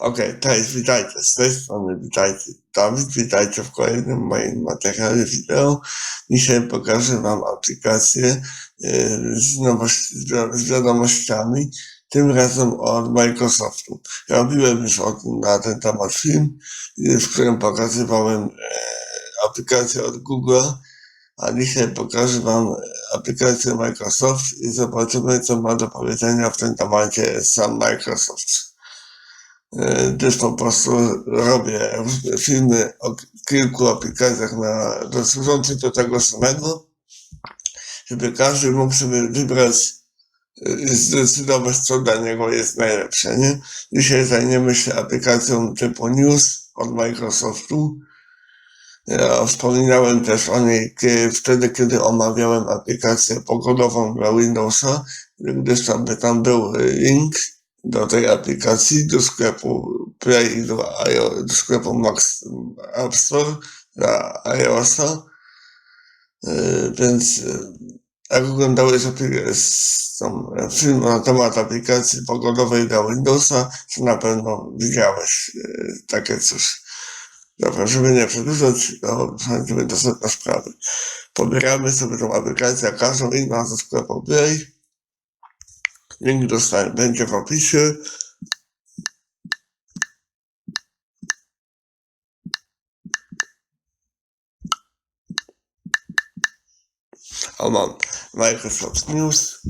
Okej, cześć, witajcie, z tej strony witajcie, Dawid, witajcie w kolejnym moim materiale wideo. Dzisiaj pokażę Wam aplikację yy, z, nowości, z, wiadomościami, tym razem od Microsoftu. Robiłem już o tym, na ten temat film, yy, w którym pokazywałem yy, aplikację od Google, a dzisiaj pokażę Wam aplikację Microsoft i zobaczymy, co ma do powiedzenia w tym temacie sam Microsoft e, gdyż po prostu robię różne filmy o kilku aplikacjach na, do, służących do tego samego, żeby każdy mógł sobie wybrać e, i zdecydować, co dla niego jest najlepsze, nie? Dzisiaj zajmiemy się aplikacją typu News od Microsoftu. Ja wspominałem też o niej kie- wtedy, kiedy omawiałem aplikację pogodową dla Windowsa, gdyż tam, tam był e, link do tej aplikacji, do sklepu Play i do, do sklepu Max App Store dla iOSa. Yy, Więc yy, jak oglądałeś e, film na temat aplikacji pogodowej dla Windowsa, to na pewno widziałeś yy, takie coś. Dobra, żeby nie przedłużać, to przechodzimy do sprawy. Pobieramy sobie tą aplikację, a każdą inną ze sklepu Play. Link dostałem, będzie w opisie. O mam Microsoft News.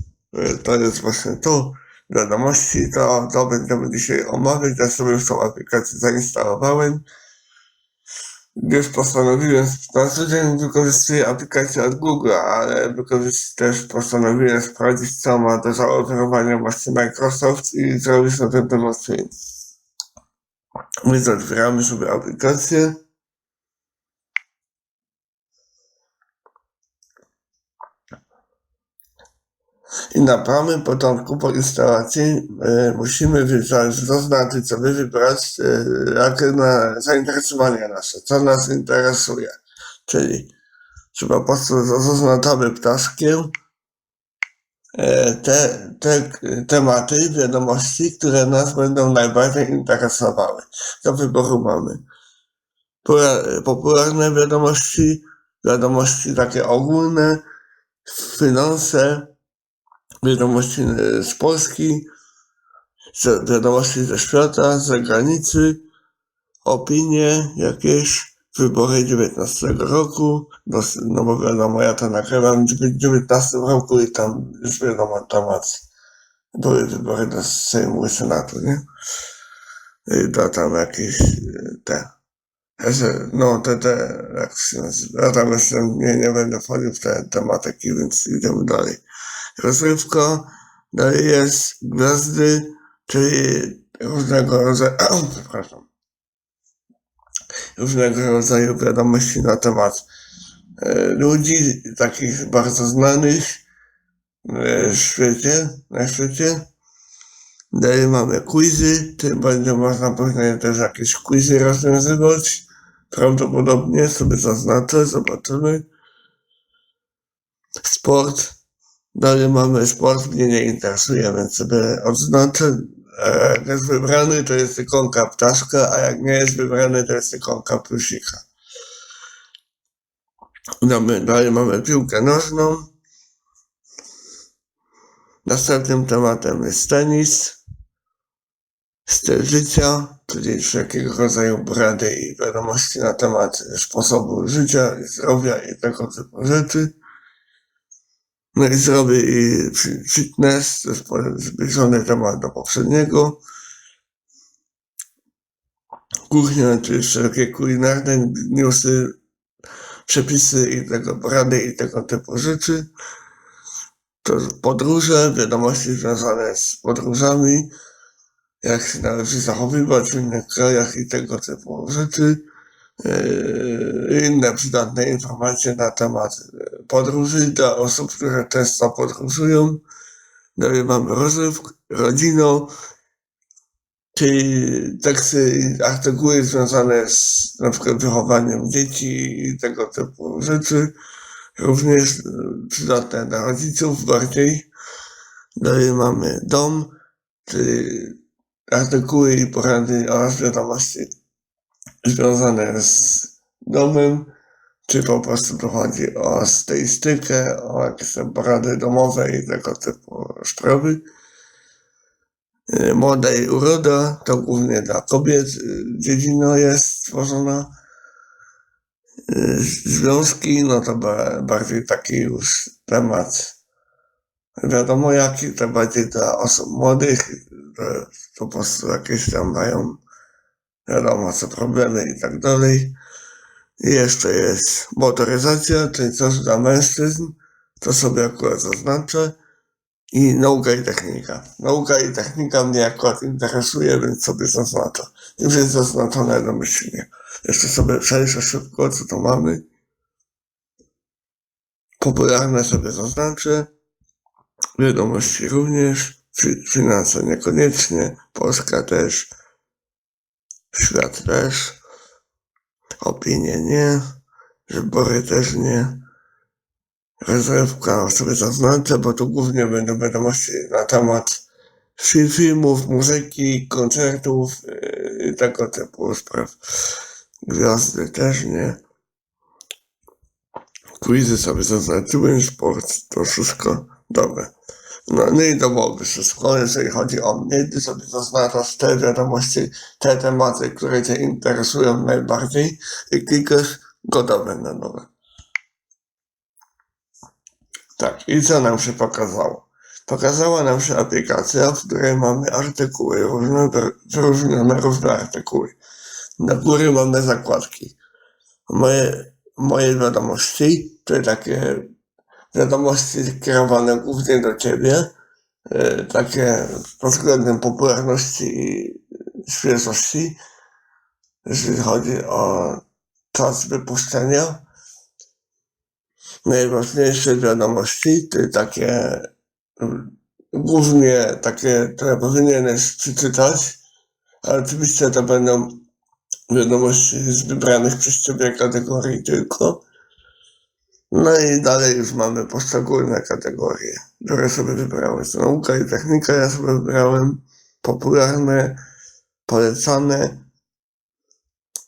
To jest właśnie to. Wiadomości, to, to będziemy dzisiaj omawiać. Ja sobie już tą aplikację zainstalowałem. Gdyż postanowiłem, na co dzień wykorzystuję aplikację od Google, ale też postanowiłem sprawdzić, co ma do zaoferowania właśnie Microsoft i zrobić na temat film. Więc otwieramy sobie aplikację. I na samym początku po instalacji e, musimy wybrać, zaznaczyć sobie, wybrać e, jakie na, zainteresowania nasze, co nas interesuje. Czyli trzeba po prostu za- zaznaczamy ptaszkiem e, te, te tematy, wiadomości, które nas będą najbardziej interesowały. Do wyboru mamy popularne wiadomości, wiadomości takie ogólne, finanse, wiadomości e, z Polski, wiadomości ze świata, z zagranicy, opinie jakieś, wybory 19 roku, no, no bo wiadomo, ja to nagrywam w 19 roku i tam już wiadomo temat, były wybory do Sejmu i Senatu, nie? I to tam jakieś e, te, no te, te, jak się nazywa, ja tam jeszcze nie, nie będę wchodził w te tematyki, więc idziemy dalej rozrywka, dalej jest gwiazdy, czyli różnego rodzaju, przepraszam, różnego rodzaju wiadomości na temat e, ludzi, takich bardzo znanych e, w świecie, na świecie. Dalej mamy quizy, czyli będzie można później też jakieś quizy rozwiązywać. Prawdopodobnie sobie zaznaczę, zobaczymy. Sport, Dalej mamy sport, mnie nie interesuje, więc sobie odznaczę. E, Jak jest wybrany, to jest ikonka ptaszka, a jak nie jest wybrany, to jest ikonka plusika. Dalej mamy piłkę nożną. Następnym tematem jest tenis. Styl życia, czyli wszelkiego rodzaju porady i wiadomości na temat sposobu życia zdrowia i tego typu rzeczy. No i zrobię fitness, to jest zbliżony temat do poprzedniego. Kuchnia, czyli wszelkie kulinarne newsy, przepisy i tego porady i tego typu rzeczy. To podróże, wiadomości związane z podróżami, jak się należy zachowywać w innych krajach i tego typu rzeczy. Yy, inne przydatne informacje na temat e, podróży dla osób, które często podróżują. Dalej mamy rozrywkę, rodzinę, czyli teksty i artykuły związane z na przykład wychowaniem dzieci i tego typu rzeczy. Również e, przydatne dla rodziców bardziej. Dalej mamy dom, czyli artykuły i porady oraz wiadomości związane z domem, czy po prostu tu chodzi o stylistykę, o jakieś porady domowe i tego typu sprawy. Y, Moda i uroda to głównie dla kobiet y, dziedzina jest stworzona. Y, Związki, no to ba- bardziej taki już temat wiadomo jaki, to bardziej dla osób młodych, że po prostu jakieś tam mają wiadomo co problemy i tak dalej. I jeszcze jest motoryzacja, czyli coś dla mężczyzn, to sobie akurat zaznaczę. I nauka i technika. Nauka i technika mnie akurat interesuje, więc sobie zaznaczę. Już jest zaznaczone domyślnie. Jeszcze sobie przejrzę szybko, co tu mamy. Popularne sobie zaznaczę. Wiadomości również. Fi- Finanse niekoniecznie. Polska też. Świat też. Opinie nie. Wybory też nie. Rezerwka sobie zaznaczę, bo tu głównie będą wiadomości na temat fi- filmów, muzyki, koncertów yy, i tego typu spraw. Gwiazdy też nie. Quizy sobie zaznaczyłem, sport, to wszystko dobre. No, no i domowy wszystko, jeżeli chodzi o mnie, ty sobie zaznaczasz te wiadomości, te tematy, które cię interesują najbardziej i klikasz gotowe na nowe. Tak, i co nam się pokazało? Pokazała nam się aplikacja, w której mamy artykuły, różne, wy- wyróżnione różne artykuły. Na góry mamy zakładki. Moje, moje wiadomości, to takie wiadomości kierowane głównie do ciebie, e, takie pod względem popularności i świeżości, jeżeli chodzi o czas wypuszczenia. Najważniejsze wiadomości, to takie mm, głównie takie, które powinieneś przeczytać, ale oczywiście to będą wiadomości z wybranych przez ciebie kategorii tylko. No i dalej już mamy poszczególne kategorie, które sobie wybrałeś. Nauka i technika ja sobie wybrałem popularne, polecane.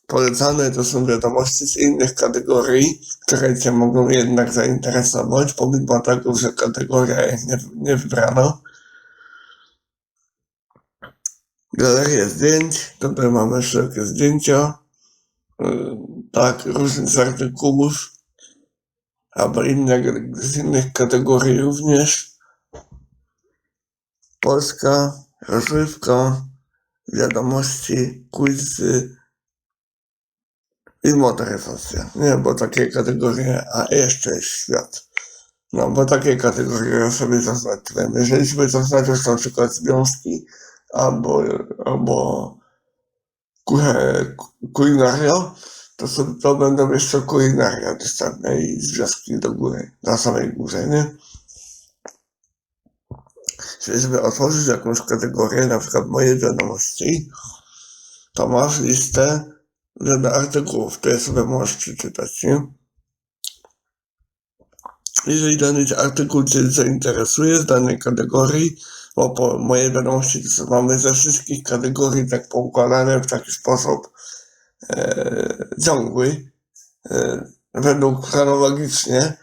Polecane to są wiadomości z innych kategorii, które Cię mogą jednak zainteresować, pomimo tego, że kategoria ich nie, nie wybrano. Galeria zdjęć, tutaj mamy wszelkie zdjęcia, tak, różnych artykułów, albo inne, z innych kategorii również. Polska, rozrywka, wiadomości, quizy i motoryzacja. Nie, bo takie kategorie, a jeszcze jest świat. No, bo takie kategorie sobie zaznaczyłem. Jeżeli sobie zaznaczysz na przykład związki albo, albo kulinaria, to, sobie, to będą jeszcze kulinaria dostępne i związki do góry, na samej górze, nie? Czyli żeby otworzyć jakąś kategorię, na przykład moje wiadomości, to masz listę wiele artykułów, które sobie możesz przeczytać, nie? Jeżeli dany artykuł Cię zainteresuje z danej kategorii, bo po moje wiadomości to są- mamy ze wszystkich kategorii tak poukładane w taki sposób ciągły, e, według chronologicznie,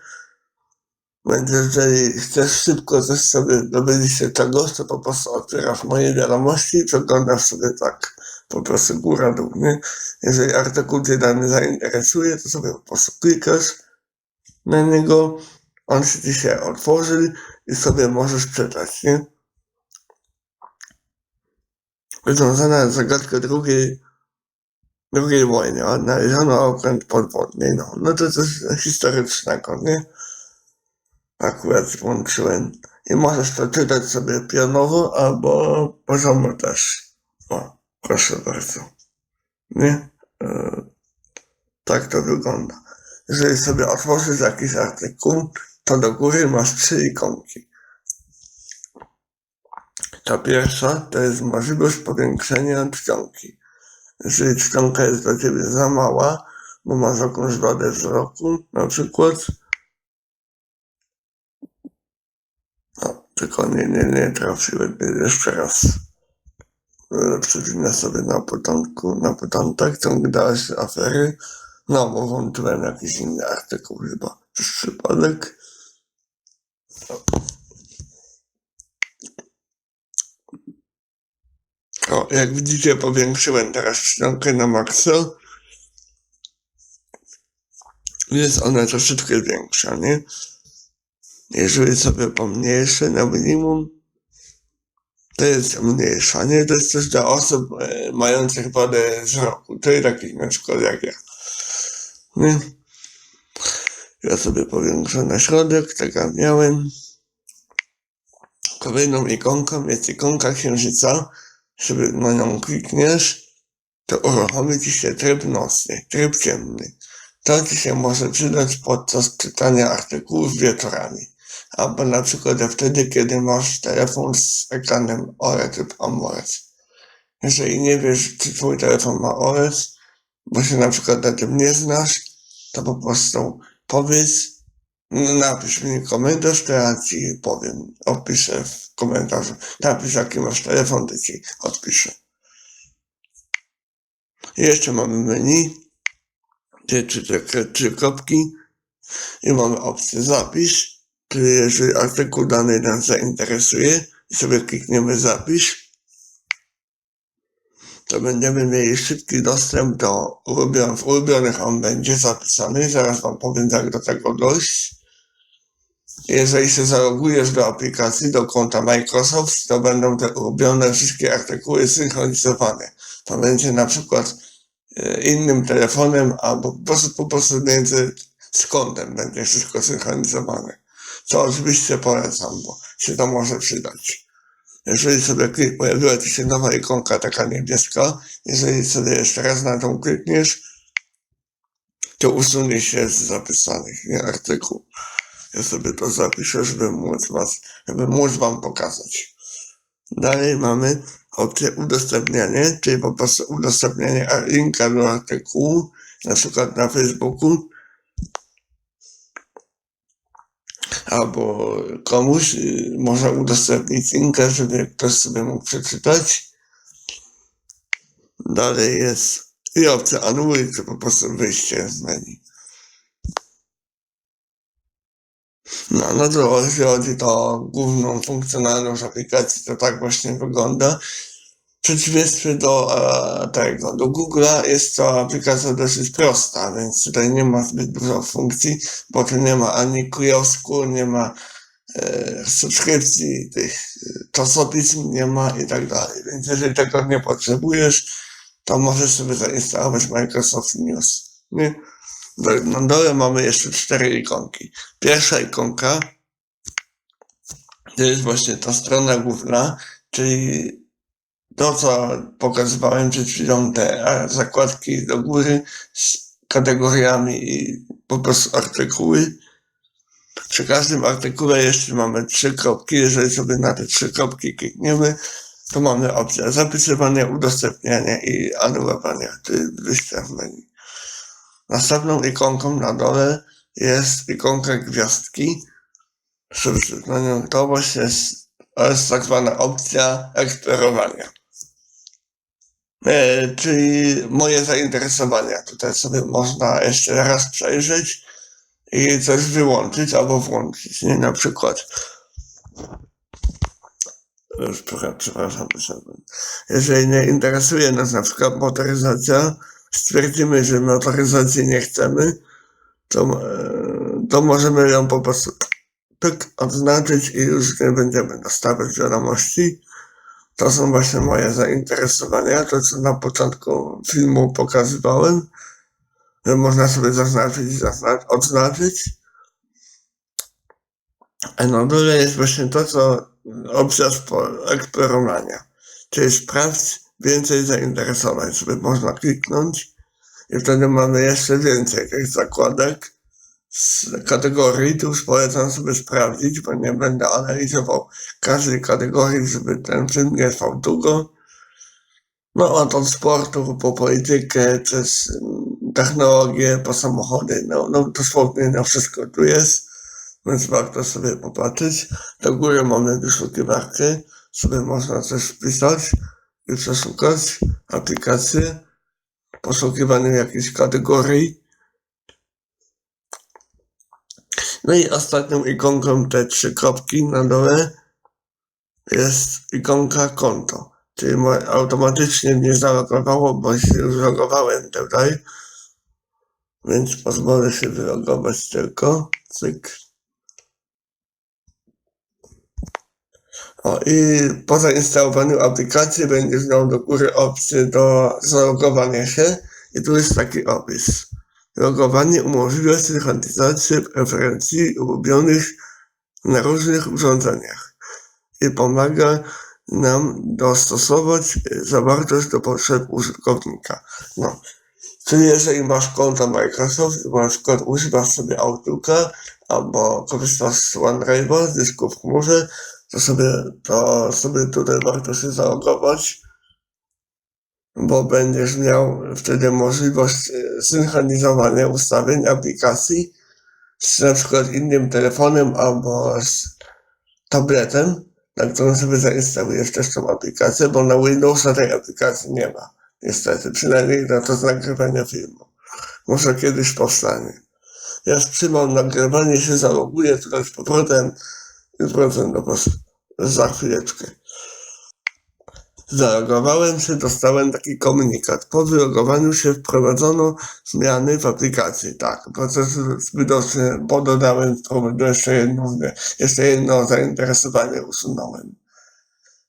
jeżeli chcesz szybko też sobie dowiedzieć się czegoś, to po prostu otwierasz moje wiadomości i przeglądasz sobie tak po prostu góra dół, nie? Jeżeli artykuł Cię dany zainteresuje, to sobie po prostu klikasz na niego, on się Ci się otworzy i sobie możesz czytać, nie? Związana z zagadką drugiej, drugiej wojny, odnaleziono okręt podwodny, no, no to coś historycznego, nie? Akurat włączyłem. I możesz to czytać sobie pionowo albo poziomo też. O, proszę bardzo. Nie? E, tak to wygląda. Jeżeli sobie otworzysz jakiś artykuł, to do góry masz trzy ikonki. Ta pierwsza to jest możliwość powiększenia czcionki. Jeżeli czcionka jest dla ciebie za mała, bo masz jakąś wadę wzroku, na przykład, no, tylko nie, nie, nie trafiłem jeszcze raz. przewinę sobie na początku, na początek ciąg dalszy afery. No, bo włączyłem jakiś inny artykuł chyba przez przypadek. O, jak widzicie, powiększyłem teraz czcionkę na maksa. Jest ona troszeczkę większa, nie? Jeżeli sobie pomniejszę na minimum, to jest mniejsza, nie? To jest też dla osób e, mających wadę wzroku, czyli takich na przykład jak ja. Nie? Ja sobie powiększę na środek, tak jak miałem. Kolejną ikonką jest ikonka księżyca. Żeby na nią klikniesz, to uruchomi ci się tryb nocny, tryb ciemny. To ci się może przydać podczas czytania artykułów wieczorami. Albo na przykład wtedy, kiedy masz telefon z ekranem OLED lub AMOLED. Jeżeli nie wiesz, czy twój telefon ma OLED, bo się na przykład na tym nie znasz, to po prostu powiedz, napisz mi komentarz, to ja ci powiem, opiszę w komentarzu. Napisz jaki masz telefon, to ci odpiszę. Jeszcze mamy menu, te trzy, trzy, trzy kropki i mamy opcję zapisz, czyli jeżeli artykuł dany nas zainteresuje i sobie klikniemy zapisz, to będziemy mieli szybki dostęp do ulubionych, w ulubionych on będzie zapisany, zaraz wam powiem jak do tego dojść. Jeżeli się zalogujesz do aplikacji, do konta Microsoft, to będą te ulubione wszystkie artykuły synchronizowane. To będzie na przykład e, innym telefonem, albo po prostu, po prostu między z kontem będzie wszystko synchronizowane. Co oczywiście polecam, bo się to może przydać. Jeżeli sobie klik, pojawiła ci się nowa ikonka taka niebieska, jeżeli sobie jeszcze raz na tą klikniesz, to usunie się z zapisanych artykuł. Ja sobie to zapiszę, żeby móc was, żeby móc wam pokazać. Dalej mamy opcję udostępnianie, czyli po prostu udostępnianie linka do artykułu, na przykład na Facebooku, albo komuś y, można udostępnić linkę, żeby ktoś sobie mógł przeczytać. Dalej jest i opcja anuluj, to po prostu wyjście z menu. No, no to jeśli chodzi o główną funkcjonalność aplikacji, to tak właśnie wygląda. W przeciwieństwie do e, tego, do Google'a jest to aplikacja dosyć prosta, więc tutaj nie ma zbyt dużo funkcji, bo tu nie ma ani kiosku, nie ma e, subskrypcji, tych e, czasopism nie ma i tak dalej. Więc jeżeli tego nie potrzebujesz, to możesz sobie zainstalować Microsoft News. Nie? Na dole mamy jeszcze cztery ikonki. Pierwsza ikonka to jest właśnie ta strona główna, czyli to, co pokazywałem przed chwilą, te zakładki do góry z kategoriami i po prostu artykuły. Przy każdym artykule jeszcze mamy trzy kropki. Jeżeli sobie na te trzy kropki klikniemy, to mamy opcję zapisywania, udostępniania i anulowania, wyjścia z menu. Następną ikonką na dole jest ikonka gwiazdki. Z wyświetleniem to właśnie jest, to jest tak zwana opcja eksplorowania. E, czyli moje zainteresowania. Tutaj sobie można jeszcze raz przejrzeć i coś wyłączyć albo włączyć. Nie? Na przykład już trochę, przepraszam, wyszedłem. Jeżeli nie interesuje nas na przykład motoryzacja, stwierdzimy, że motoryzacji nie chcemy, to, e, to możemy ją po prostu pyk, odznaczyć i już nie będziemy dostawać wiadomości. To są właśnie moje zainteresowania, to co na początku filmu pokazywałem, że można sobie zaznaczyć, zaznacz, odznaczyć. A na dole jest właśnie to, co spo- eksplorowania, czyli sprawdź więcej zainteresowań, sobie można kliknąć i wtedy mamy jeszcze więcej tych zakładek z kategorii. Tu już polecam sobie sprawdzić, bo nie będę analizował każdej kategorii, żeby ten film nie trwał długo. No od, od sportu po politykę, przez mm, technologię, po samochody, no, no dosłownie na wszystko tu jest, więc warto sobie popatrzeć. Do góry mamy wyszukiwarkę, sobie można coś wpisać przeszukać aplikację, poszukiwanie jakiejś kategorii. No i ostatnią ikonką te trzy kropki na dole jest ikonka konto. Czyli automatycznie mnie zalogowało, bo się już logowałem tutaj. Więc pozwolę się wylogować tylko. Cyk. O, i po zainstalowaniu aplikacji będziesz miał do góry opcję do zalogowania się i tu jest taki opis. Logowanie umożliwia synchronizację preferencji ulubionych na różnych urządzeniach i pomaga nam dostosować zawartość do potrzeb użytkownika. No. Czyli jeżeli masz konto Microsoft, na przykład używasz sobie Outlooka albo korzystasz z OneDrive'a, dysku w chmurze, to sobie, to sobie tutaj warto się zalogować, bo będziesz miał wtedy możliwość e, synchronizowania ustawień aplikacji z na przykład innym telefonem albo z tabletem, na którym sobie zainstalujesz też tą aplikację, bo na Windowsa tej aplikacji nie ma. Niestety, przynajmniej na to z nagrywania filmu. Może kiedyś powstanie. Ja wstrzymam nagrywanie, się zaloguję tutaj z powrotem i wrócę do was za chwileczkę. Zalogowałem się, dostałem taki komunikat. Po wylogowaniu się wprowadzono zmiany w aplikacji. Tak, proces widoczny, bo dodałem do jeszcze jedno, jeszcze jedno zainteresowanie usunąłem.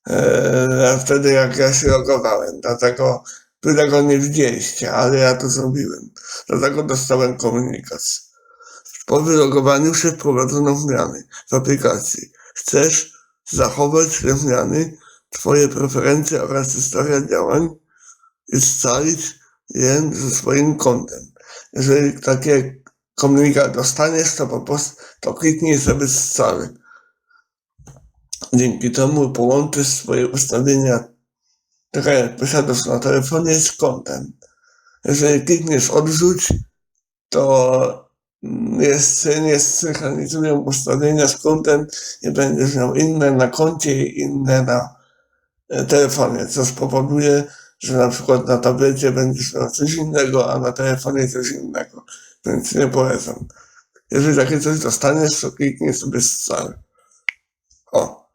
Eee, wtedy jak ja się logowałem, dlatego wy tego nie widzieliście, ale ja to zrobiłem. Dlatego dostałem komunikat. Po wylogowaniu się wprowadzono zmiany w aplikacji. Chcesz zachować te zmiany, Twoje preferencje oraz historia działań i scalić je ze swoim kontem. Jeżeli takie komunikat dostaniesz, to po prostu to kliknij sobie scały. Dzięki temu połączysz swoje ustawienia, które posiadasz na telefonie z kontem. Jeżeli klikniesz odrzuć, to jest, nie synchronizują ustawienia z kontem i będziesz miał inne na koncie i inne na e, telefonie, co spowoduje, że na przykład na tablecie będziesz miał coś innego, a na telefonie coś innego. Więc nie polecam. Jeżeli takie coś dostaniesz, to kliknij sobie scały. O.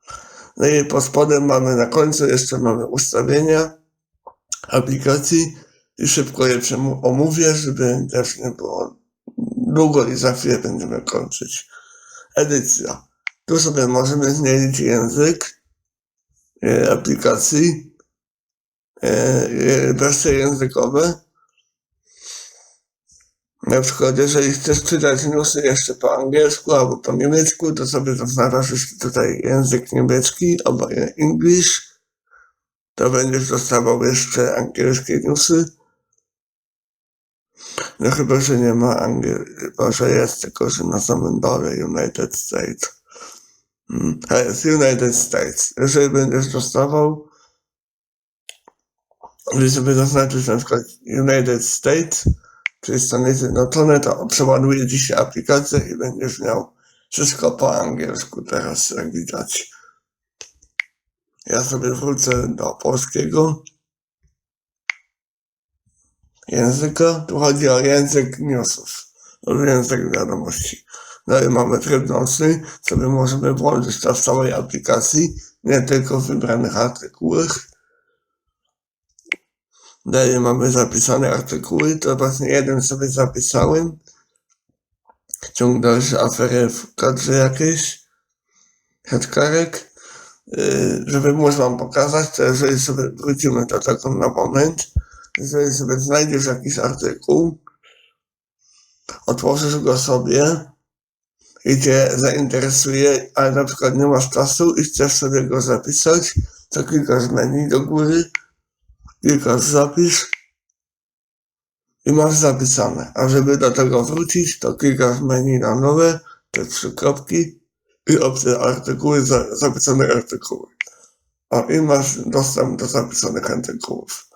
No i pod spodem mamy na końcu jeszcze mamy ustawienia aplikacji i szybko je omówię, żeby też nie było długo i za chwilę będziemy kończyć. Edycja. Tu sobie możemy zmienić język e, aplikacji, e, e, językowe. Na przykład, jeżeli chcesz czytać newsy jeszcze po angielsku albo po niemiecku, to sobie zaznaczasz tutaj język niemiecki albo English. To będziesz dostawał jeszcze angielskie newsy. No chyba, że nie ma Anglii, chyba, że jest, tylko że na samym dole United States. Hmm. A jest United States. Jeżeli będziesz dostawał, jeżeli sobie zaznaczysz na przykład United States, czyli Stany Zjednoczone, to przeładuje się aplikację i będziesz miał wszystko po angielsku teraz, jak widać. Ja sobie wrócę do polskiego języka. Tu chodzi o język newsów, o język wiadomości. No i mamy tryb nocny, sobie możemy włączyć to w całej aplikacji, nie tylko w wybranych artykułach. Dalej mamy zapisane artykuły, to właśnie jeden sobie zapisałem. Ciąg dalszy afery w kadrze jakiejś. Headkarek. Yy, żeby móc wam pokazać, to jeżeli sobie wrócimy do tego na moment, jeżeli sobie znajdziesz jakiś artykuł, otworzysz go sobie i cię zainteresuje, ale na przykład nie masz czasu i chcesz sobie go zapisać, to klikasz menu do góry, klikasz zapisz i masz zapisane. A żeby do tego wrócić, to klikasz menu na nowe, te trzy kropki i opcję artykuły, za, zapisane artykuły. O, i masz dostęp do zapisanych artykułów.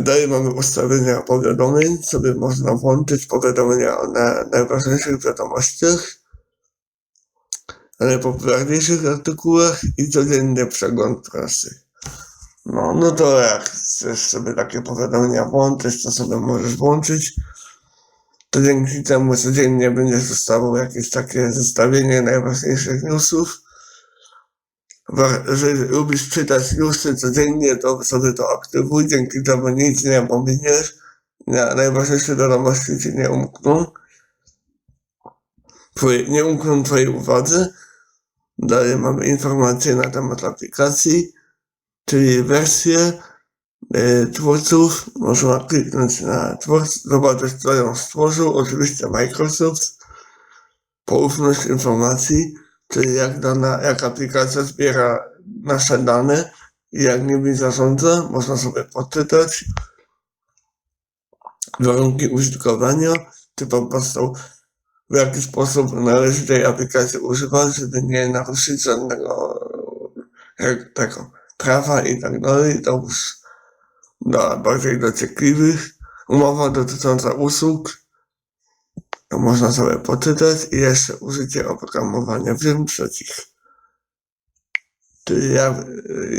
Dalej mamy ustawienia powiadomień, sobie można włączyć powiadomienia o na, najważniejszych wiadomościach. najpopularniejszych artykułach i codzienny przegląd prasy. No, no to jak chcesz sobie takie powiadomienia włączyć, to sobie możesz włączyć. To dzięki temu codziennie będziesz dostawał jakieś takie zestawienie najważniejszych newsów. Jeżeli lubisz czytać newsy codziennie, to sobie to aktywuj, dzięki temu nic nie pominiesz. Na- Najważniejsze wiadomości ci nie umkną. Twoje, nie umkną twojej uwadze. Dalej mamy informacje na temat aplikacji, czyli wersje e, twórców. Można kliknąć na twórców, zobaczyć kto ją stworzył. Oczywiście Microsoft. Poufność informacji, czyli jak dana, jak aplikacja zbiera nasze dane i jak nimi zarządza. Można sobie poczytać warunki użytkowania, czy po prostu w jaki sposób należy tej aplikacji używać, żeby nie naruszyć żadnego jak, tego prawa i tak dalej. To już dla bardziej dociekliwych. Umowa dotycząca usług. Można sobie poczytać i jeszcze użycie oprogramowania firm trzecich. Czyli jak,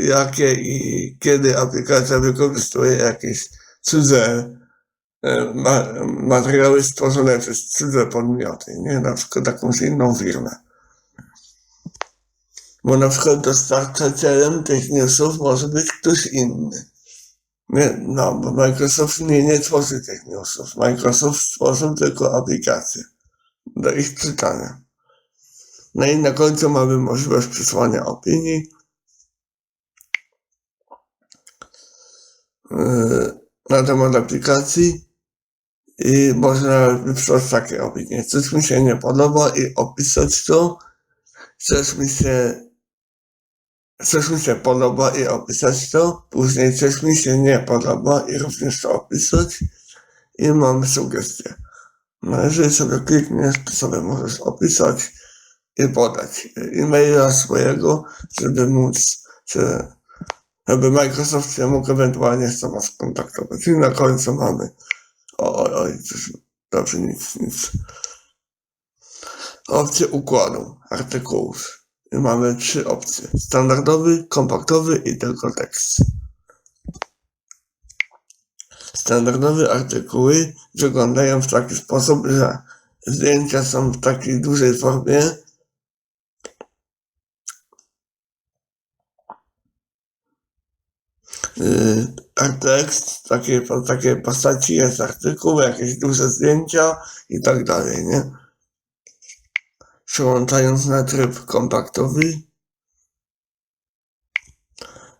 jakie i kiedy aplikacja wykorzystuje jakieś cudze e, ma, materiały stworzone przez cudze podmioty, nie? Na przykład jakąś inną firmę. Bo na przykład dostarczycielem tych newsów może być ktoś inny. Nie, no, bo Microsoft nie, nie tworzy tych newsów. Microsoft stworzył tylko aplikacje do ich czytania. No i na końcu mamy możliwość przesłania opinii. Yy, na temat aplikacji i można wysłać takie opinie. Coś mi się nie podoba i opisać to. Coś mi się coś mi się podoba i opisać to. Później coś mi się nie podoba i również to opisać. I mam sugestie. No jeżeli sobie klikniesz, to sobie możesz opisać i podać e-maila swojego, żeby móc się, żeby Microsoft się mógł ewentualnie z tobą skontaktować. I na końcu mamy Oj, oj, coś, dobrze, nic, nic. Opcje układu artykułów. Mamy trzy opcje. Standardowy, kompaktowy i tylko tekst. Standardowe artykuły wyglądają w taki sposób, że zdjęcia są w takiej dużej formie. Yy, a tekst, takie, w takiej postaci jest artykuł, jakieś duże zdjęcia i tak dalej, nie? Przełączając na tryb kompaktowy,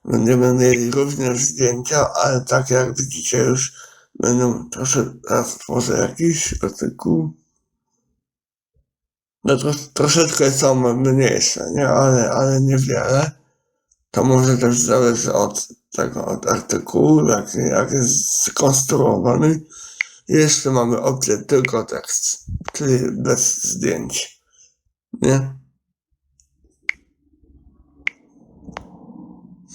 będziemy mieli również zdjęcia, ale tak jak widzicie już będą trosze, teraz tworzę jakiś artykuł. No tro, troszeczkę są mniejsze, nie? Ale, ale niewiele. To może też zależy od tego, od artykułu, jak, jak jest skonstruowany. Jeszcze mamy opcję tylko tekst, czyli bez zdjęć. Nie?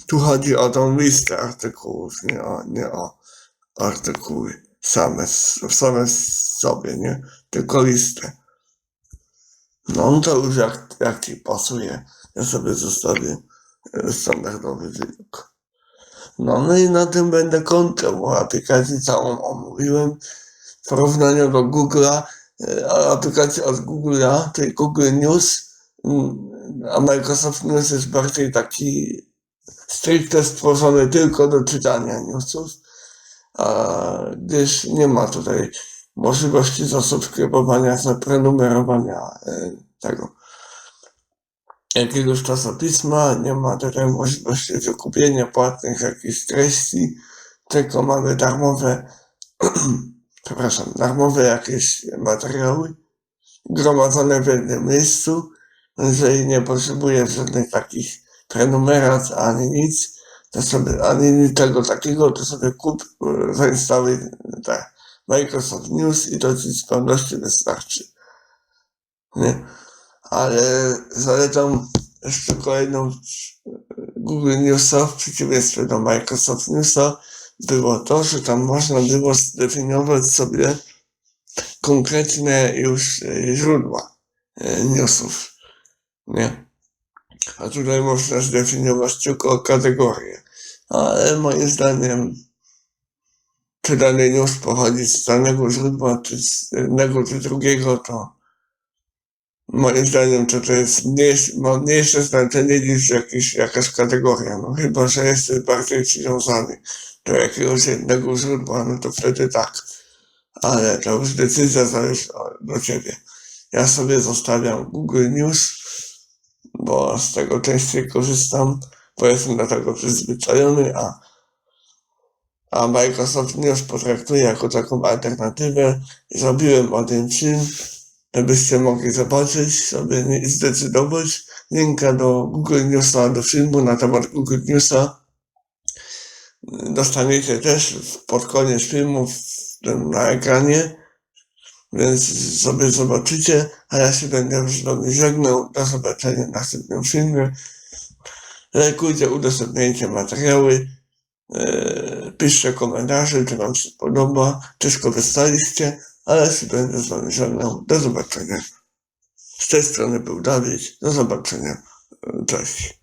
Tu chodzi o tą listę artykułów, nie o, nie o artykuły same, same sobie, nie? Tylko listę. No to już jak, jak ci pasuje, ja sobie zostawię e, standardowy widok. No, no i na tym będę kończył, bo aplikację całą omówiłem. W porównaniu do Google'a, aplikacja od Google'a, czyli Google News, mm, a Microsoft News jest bardziej taki stricte stworzony tylko do czytania newsów, a gdyż nie ma tutaj możliwości zasubskrybowania, zaprenumerowania e, tego jakiegoś czasopisma, nie ma tutaj możliwości wykupienia płatnych jakichś treści, tylko mamy darmowe, przepraszam, darmowe jakieś materiały gromadzone w jednym miejscu. Jeżeli nie potrzebujesz żadnych takich prenumerat ani nic, to sobie, ani niczego takiego, to sobie kup, e, zainstaluj te Microsoft News i to ci z pewnością wystarczy. Nie? ale zaletą jeszcze kolejną Google Newsa w przeciwieństwie do Microsoft Newsa było to, że tam można było zdefiniować sobie konkretne już e, źródła e, newsów. Nie? A tutaj można zdefiniować tylko kategorię. Ale moim zdaniem, czy dany news pochodzi z danego źródła, czy z jednego, czy drugiego, to moim zdaniem to, to jest mniejsze, ma mniejsze znaczenie niż jakiś, jakaś kategoria. No chyba, że jesteś bardziej przywiązany do jakiegoś jednego źródła, no to wtedy tak. Ale to już decyzja zależy do ciebie. Ja sobie zostawiam Google News, bo z tego częściej korzystam, bo jestem do tego przyzwyczajony, a, a Microsoft News potraktuję jako taką alternatywę. Zrobiłem o tym film, żebyście mogli zobaczyć, sobie zdecydować. Linka do Google Newsa, do filmu na temat Google Newsa dostaniecie też pod koniec filmu na ekranie, więc sobie zobaczycie, a ja się będę już z wami żegnał. Do zobaczenia w następnym filmie. Lajkujcie, udostępniajcie materiały, e, piszcie komentarze, czy wam się podoba, czy skorzystaliście, a ja się będę z wami żegnał. Do zobaczenia. Z tej strony był Dawid. Do zobaczenia. E, Cześć.